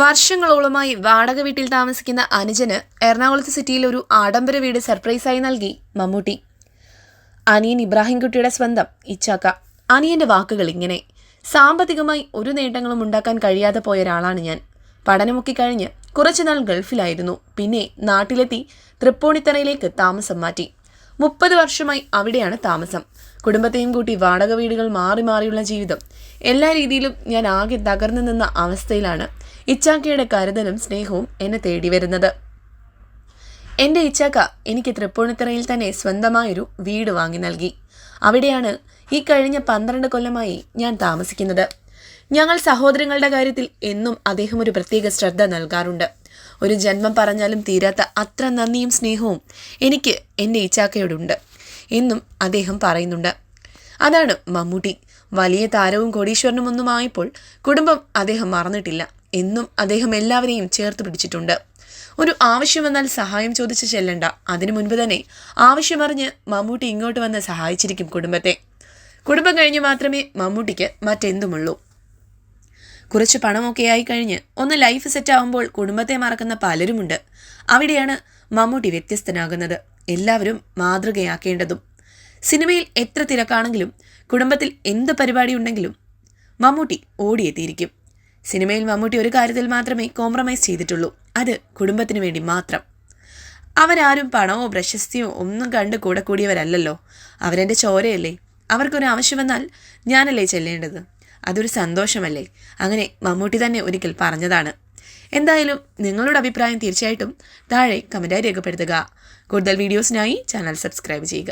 വർഷങ്ങളോളമായി വാടക വീട്ടിൽ താമസിക്കുന്ന അനുജന് എറണാകുളത്ത് സിറ്റിയിൽ ഒരു ആഡംബര വീട് സർപ്രൈസായി നൽകി മമ്മൂട്ടി. അനിയൻ ഇബ്രാഹിംകുട്ടിയുടെ സ്വന്തം ഇച്ചാക്ക. അനിയന്റെ വാക്കുകൾ ഇങ്ങനെ. സാമ്പത്തികമായി ഒരു നേട്ടങ്ങളും ഉണ്ടാക്കാൻ കഴിയാതെ പോയ ഒരാളാണ് ഞാൻ. പഠനമൊക്കെ കഴിഞ്ഞ് കുറച്ചുനാൾ ഗൾഫിലായിരുന്നു. പിന്നെ നാട്ടിലെത്തി തൃപ്പൂണിത്തറയിലേക്ക് താമസം മാറ്റി. മുപ്പത് വർഷമായി അവിടെയാണ് താമസം. കുടുംബത്തെയും കൂട്ടി വാടക വീടുകൾ മാറി മാറിയുള്ള ജീവിതം. എല്ലാ രീതിയിലും ഞാൻ ആകെ തകർന്നു നിന്ന അവസ്ഥയിലാണ് ഇച്ചാക്കയുടെ കരുതലും സ്നേഹവും എന്നെ തേടി വരുന്നത് എന്റെ ഇച്ചാക്ക എനിക്ക് തൃപ്പൂണിത്തറയിൽ തന്നെ സ്വന്തമായൊരു വീട് വാങ്ങി നൽകി. അവിടെയാണ് ഈ കഴിഞ്ഞ പന്ത്രണ്ട് കൊല്ലമായി ഞാൻ താമസിക്കുന്നത്. ഞങ്ങൾ സഹോദരങ്ങളുടെ കാര്യത്തിൽ എന്നും അദ്ദേഹം ഒരു പ്രത്യേക ശ്രദ്ധ നൽകാറുണ്ട്. ഒരു ജന്മം പറഞ്ഞാലും തീരാത്ത അത്ര നന്ദിയും സ്നേഹവും എനിക്ക് എന്റെ ഈച്ചാക്കയോടുണ്ട് എന്നും അദ്ദേഹം പറയുന്നുണ്ട്. അതാണ് മമ്മൂട്ടി. വലിയ താരവും കോടീശ്വരനും ഒന്നും ആയപ്പോൾ കുടുംബം അദ്ദേഹം മറന്നിട്ടില്ല എന്നും അദ്ദേഹം എല്ലാവരെയും ചേർത്ത് പിടിച്ചിട്ടുണ്ട്. ഒരു ആവശ്യം വന്നാൽ സഹായം ചോദിച്ച് ചെല്ലണ്ട. അതിനു മുൻപ് തന്നെ ആവശ്യമറിഞ്ഞ് മമ്മൂട്ടി ഇങ്ങോട്ട് വന്ന് സഹായിച്ചിരിക്കും കുടുംബത്തെ. കുടുംബം കഴിഞ്ഞ് മാത്രമേ മമ്മൂട്ടിക്ക് മറ്റെന്തുമുള്ളൂ. കുറച്ച് പണമൊക്കെ ആയി കഴിഞ്ഞ് ഒന്ന് ലൈഫ് സെറ്റ് ആവുമ്പോൾ കുടുംബത്തെ മറക്കുന്ന പലരുമുണ്ട്. അവിടെയാണ് മമ്മൂട്ടി വ്യത്യസ്തനാകുന്നത്. എല്ലാവരും മാതൃകയാക്കേണ്ടതും. സിനിമയിൽ എത്ര തിരക്കാണെങ്കിലും കുടുംബത്തിൽ എന്ത് പരിപാടി ഉണ്ടെങ്കിലും മമ്മൂട്ടി ഓടിയെത്തിയിരിക്കും. സിനിമയിൽ മമ്മൂട്ടി ഒരു കാര്യത്തിൽ മാത്രമേ കോംപ്രമൈസ് ചെയ്തിട്ടുള്ളൂ. അത് കുടുംബത്തിന് വേണ്ടി മാത്രം. അവരാരും പണമോ പ്രശസ്തിയോ ഒന്നും കണ്ട് കൂടെ കൂടിയവരല്ലല്ലോ. അവരെന്റെ ചോരയല്ലേ? അവർക്കൊരു ആവശ്യം വന്നാൽ ഞാനല്ലേ ചെല്ലേണ്ടത്? അതൊരു സന്തോഷമല്ലേ? അങ്ങനെ മമ്മൂട്ടി തന്നെ ഒരിക്കൽ പറഞ്ഞതാണ്. എന്തായാലും നിങ്ങളുടെ അഭിപ്രായം തീർച്ചയായിട്ടും താഴെ കമന്റായി രേഖപ്പെടുത്തുക. കൂടുതൽ വീഡിയോസിനായി ചാനൽ സബ്സ്ക്രൈബ് ചെയ്യുക.